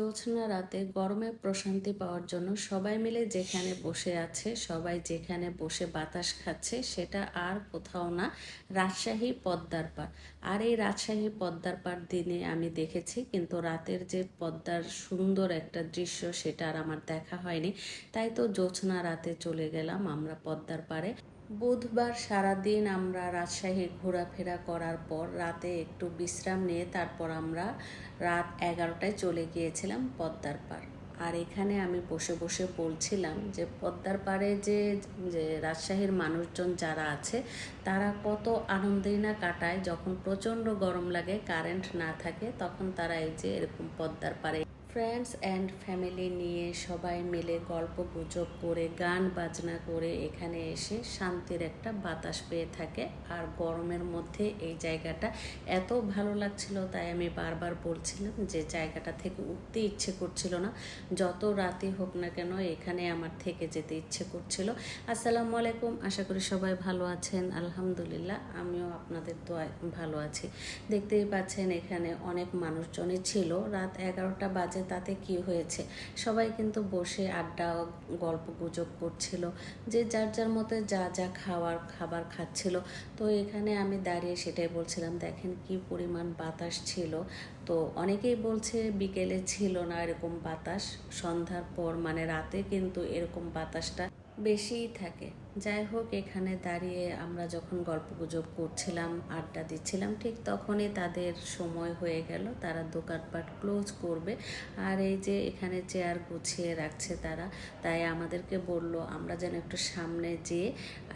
জ্যোৎস্না রাতে গরমে প্রশান্তি পাওয়ার জন্য সবাই মিলে যেখানে বসে আছে, সবাই যেখানে বসে বাতাস খাচ্ছে, সেটা আর কোথাও না, রাজশাহী পদ্মার পাড়। আর এই রাজশাহী পদ্মার পাড় দিনে আমি দেখেছি, কিন্তু রাতের যে পদ্মার সুন্দর একটা দৃশ্য সেটা আর আমার দেখা হয়নি। তাই তো জ্যোৎস্না রাতে চলে গেলাম আমরা পদ্মার পাড়ে। বুধবার সারাদিন আমরা রাজশাহী ঘোরাফেরা করার পর রাতে একটু বিশ্রাম নিয়ে তারপর আমরা রাত এগারোটায় চলে গিয়েছিলাম পদ্মার পাড়। আর এখানে আমি বসে বসে বলছিলাম যে পদ্মার পাড়ে যে যে রাজশাহীর মানুষজন যারা আছে, তারা কত আনন্দেই না কাটায়। যখন প্রচণ্ড গরম লাগে, কারেন্ট না থাকে, তখন তারা এই যে এরকম পদ্মার পাড়ে ফ্রেন্ডস অ্যান্ড ফ্যামিলি নিয়ে সবাই মিলে গল্প গুজব করে, গান বাজনা করে এখানে এসে শান্তির একটা বাতাস পেয়ে থাকে। আর গরমের মধ্যে এই জায়গাটা এত ভালো লাগছিল, তাই আমি বারবার বলছিলাম যে জায়গাটা থেকে উঠতে ইচ্ছে করছিল না। যত রাতি হোক না কেন এখানে আমার থেকে যেতে ইচ্ছে করছিল। আসসালামু আলাইকুম, আশা করি সবাই ভালো আছেন। আলহামদুলিল্লাহ, আমিও আপনাদের তো ভালো আছি। দেখতেই পাচ্ছেন এখানে অনেক মানুষজনই ছিল। রাত এগারোটা বাজে তাতে কি হয়েছে? সবাই কিন্তু বসে আড্ডা গল্প গুজব করছিল, যে যার যার মতো যা যা খাওয়ার খাবার খাচ্ছিল। তো এখানে আমি দাঁড়িয়ে সেটাই বলছিলাম, দেখেন কি পরিমাণ বাতাস ছিল। তো অনেকেই বলছে বিকেলে ছিল না এরকম বাতাস, সন্ধ্যার পর মানে রাতে কিন্তু এরকম বাতাসটা বেশিই থাকে। যাই হোক, এখানে দাঁড়িয়ে আমরা যখন গল্প গুজব করছিলাম, আড্ডা দিচ্ছিলাম, ঠিক তখনই তাদের সময় হয়ে গেল। তারা দোকানপাট ক্লোজ করবে। আর এই যে এখানে চেয়ার গুছিয়ে রাখছে তারা, তাই আমাদেরকে বলল, আমরা যেন একটু সামনে যেয়ে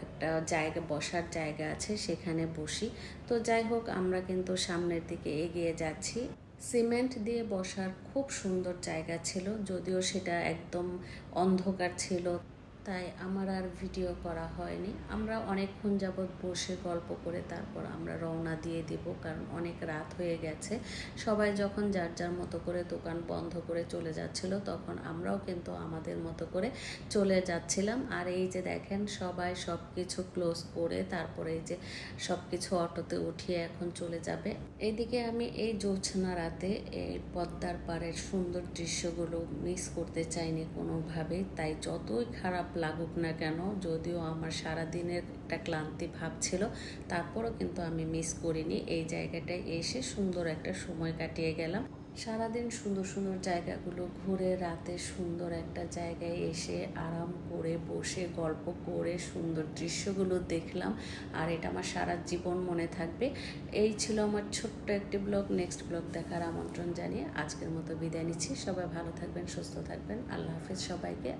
একটা জায়গা, বসার জায়গা আছে, সেখানে বসি। তো যাই হোক, আমরা কিন্তু সামনের দিকে এগিয়ে যাচ্ছি। সিমেন্ট দিয়ে বসার খুব সুন্দর জায়গা ছিল, যদিও সেটা একদম অন্ধকার ছিল। তাই আমার আর ভিডিও করা হয়নি। আমরা অনেকক্ষণ যাবৎ বসে গল্প করে তারপর আমরা রওনা দিয়ে দেব, কারণ অনেক রাত হয়ে গেছে। সবাই যখন যার যার মতো করে দোকান বন্ধ করে চলে যাচ্ছিল, তখন আমরাও কিন্তু আমাদের মতো করে চলে যাচ্ছিলাম। আর এই যে দেখেন, সবাই সব কিছু ক্লোজ করে তারপরে এই যে সব কিছু অটোতে উঠিয়ে এখন চলে যাবে। এইদিকে আমি এই জোছনা রাতে এই পদ্মার পাড়ের সুন্দর দৃশ্যগুলো মিস করতে চাইনি কোনোভাবে, তাই যতই খারাপ লাগুক না কেন, যদিও আমার সারা দিনের একটা ক্লান্তি ভাব ছিল, তারপরও কিন্তু আমি মিস করিনি। এই জায়গাটায় এসে সুন্দর একটা সময় কাটিয়ে গেলাম। সারাদিন সুন্দর সুন্দর জায়গাগুলো ঘুরে, রাতে সুন্দর একটা জায়গায় এসে আরাম করে বসে, গল্প করে সুন্দর দৃশ্যগুলো দেখলাম। আর এটা আমার সারা জীবন মনে থাকবে। এই ছিল আমার ছোট্ট একটি ব্লগ। নেক্সট ব্লগ দেখার আমন্ত্রণ জানিয়ে আজকের মতো বিদায় নিচ্ছি। সবাই ভালো থাকবেন, সুস্থ থাকবেন। আল্লাহ হাফিজ সবাইকে।